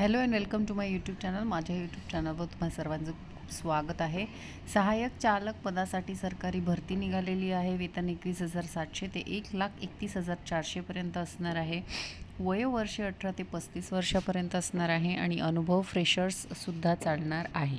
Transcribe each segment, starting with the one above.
Hello and welcome to my YouTube channel माझ्या YouTube चॅनलवर तुम्हा सर्वांचं खूप स्वागत आहे. सहाय्यक चालक पदासाठी सरकारी भरती निघालेली आहे. वेतन एकवीस हजार सातशे ते एक लाख एकतीस हजार चारशेपर्यंत असणार आहे. वयोवर्ष अठरा ते पस्तीस वर्षापर्यंत असणार आहे आणि अनुभव फ्रेशर्ससुद्धा चालणार आहे.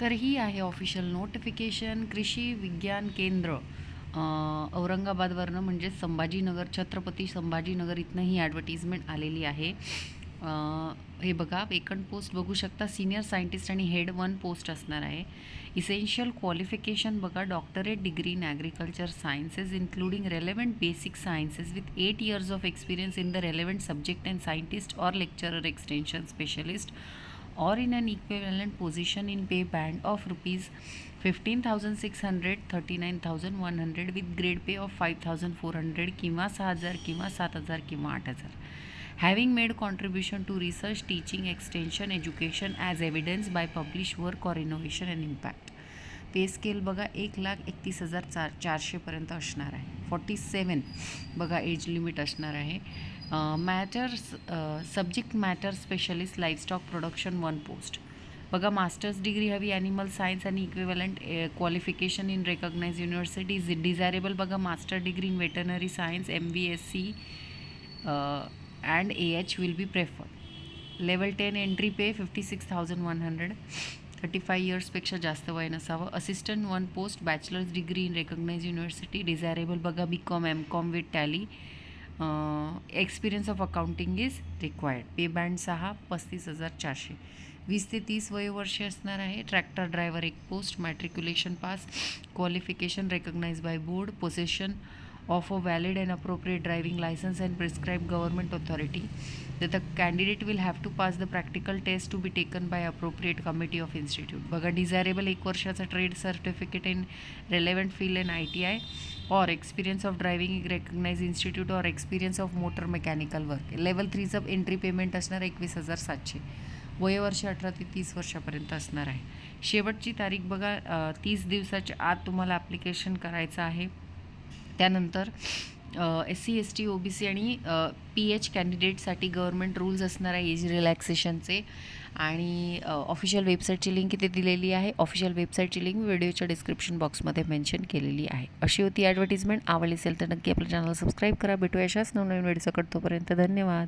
तर ही आहे ऑफिशियल नोटिफिकेशन कृषी विज्ञान केंद्र औरंगाबादवरनं म्हणजे संभाजीनगर छत्रपती संभाजीनगर इथनं ही ॲडव्हर्टिजमेंट आलेली आहे. हे बघा वेकंट पोस्ट बघू शकता. सिनियर सायंटिस्ट आणि हेड वन पोस्ट असणार आहे. इसेन्शियल क्वालिफिकेशन बघा doctorate degree in agriculture sciences including relevant basic sciences with eight years of experience in the relevant subject and scientist or lecturer extension specialist or in an equivalent position in pay band of rupees 15600 39100 with grade pay of 5400 किंवा 6000 किंवा 7000 किंवा 8000 having made contribution to research teaching extension education as evidence by published work or innovation and impact. Pay scale बघा एक लाख एकतीस हजार चार चारशेपर्यंत असणार आहे. फॉर्टी सेवन बघा एज लिमिट असणार आहे. Matters subject matter specialist livestock production one post बघा मास्टर्स डिग्री हवी ॲनिमल सायन्स आणि equivalent qualification in recognise universities desirable बघा master degree in veterinary science M B S C and A H will be prefer level ten entry pay fifty six thousand one hundred thirty five इयर्सपेक्षा जास्त वय नसावं. Assistant one post bachelors degree in recognise university desirable बघा B com M com with tally experience of accounting is required pay band सहा पस्तीस हजार चारशे. वीस ते तीस वयोवर्षे असणार आहे. ट्रॅक्टर ड्रायव्हर एक post matriculation pass qualification recognise by board possession of a valid and appropriate driving licence and prescribe government authority तर the candidate will have to pass the practical test to be taken by appropriate committee of institute बघा desirable एक वर्षाचा trade certificate in relevant field N I T I or experience of driving recognise institute or experience of motor mechanical work level थ्रीचं entry payment असणार एकवीस हजार सातशे. वयोवर्ष अठरा ते तीस वर्षापर्यंत असणार आहे. शेवटची तारीख बघा तीस दिवसाच्या आत तुम्हाला ॲप्लिकेशन करायचं आहे. त्यानंतर S C S T O B C आणि पी एच कॅन्डिडेटसाठी गव्हर्मेंट रूल्स असणार आहे एज रिलॅक्सेशनचे. आणि ऑफिशियल वेबसाईटची लिंक इथे दिलेली आहे. ऑफिशियल वेबसाईटची लिंक व्हिडिओच्या डिस्क्रिप्शन बॉक्समध्ये मेन्शन केलेली आहे. अशी होती ॲडव्हर्टिजमेंट आवडली असेल तर नक्की आपलं चॅनल सबस्क्राईब करा. भेटूया अशाच नवनवीन व्हिडिओ तोपर्यंत धन्यवाद.